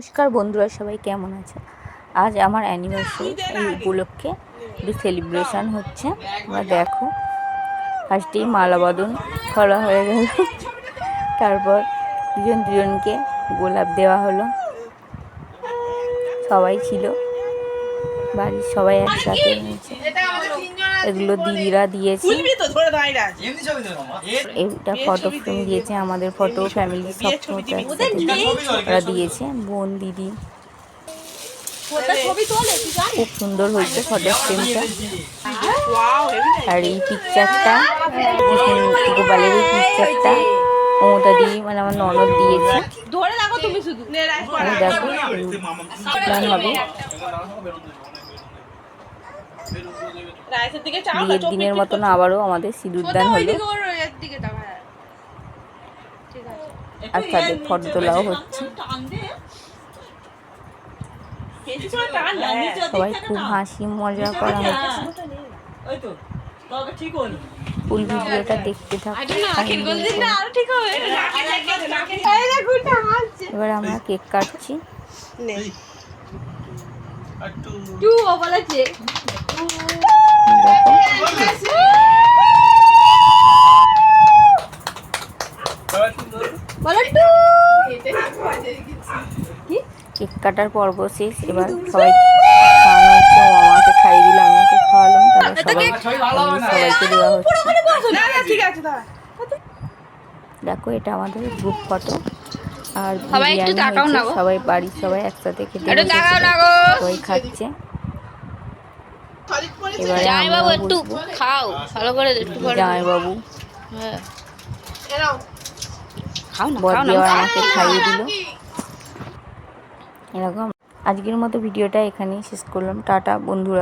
নমস্কার বন্ধুরা, সবাই কেমন আছে? আজ আমার অ্যানিভার্সারি এই উপলক্ষে একটু সেলিব্রেশন হচ্ছে। তোমরা দেখো ফার্স্টেই মালা বদন করা হয়ে গেল। তারপর দুজন দুজনকে গোলাপ দেওয়া হলো। সবাই ছিল। বাড়ির সবাই একসাথে হয়েছে। এগুলো দিদিরা দিয়েছে। এটা ফটো ফ্রেম দিয়েছে আমাদের ফটো ফ্যামিলি সব ওরা দিয়েছে বোন দিদি। খুব সুন্দর হয়েছে ফটো ফ্রেমটা আর এই পিকচারটা গোপালের এই পিকচারটা মমতা দিদি মানে আমার ননদ দিয়েছে। ধরে রাখো তুমি শুধু। দেখো হবে। বিয়ের দিনের মতন আবারও আমাদের সিঁদুরদান হলো। দিকে দাও হ্যাঁ। ঠিক আছে। আর তাদের ফটো তোলাও হচ্ছে। না সবাই খুব হাসি মজা করা হচ্ছে। ওই তো তবে ঠিক হলো। ফুল ভিডিওটা দেখতে থাকো। আরও এবার আমরা কেক কাটছি। টু ও বলেছে দেখো কেক কাটার পর্ব শেষ এবার সবাই খাওয়ানো হচ্ছে ও আমাকে খাইয়ে দিল আমি খাওয়ালাম তারপর সবাই সবাইকে দেওয়া হচ্ছে। না না ঠিক আছে দাঁড়া দেখো এটা আমাদের গ্রুপ ফটো আর সবাই একটু তাকাও না গো। সবাই বাড়ির সবাই একসাথে খেতে একটু তাকাও না গো। সবাই খাচ্ছে। এবারে জামাই বাবু একটু খাও ভালো করে একটু করে জামাইবাবু। হ্যাঁ। এরাও। খাও না খাও না আমাকে খাইয়ে দিল। এরকম। আজকের মতো ভিডিওটা এখানেই শেষ করলাম। টাটা বন্ধুরা।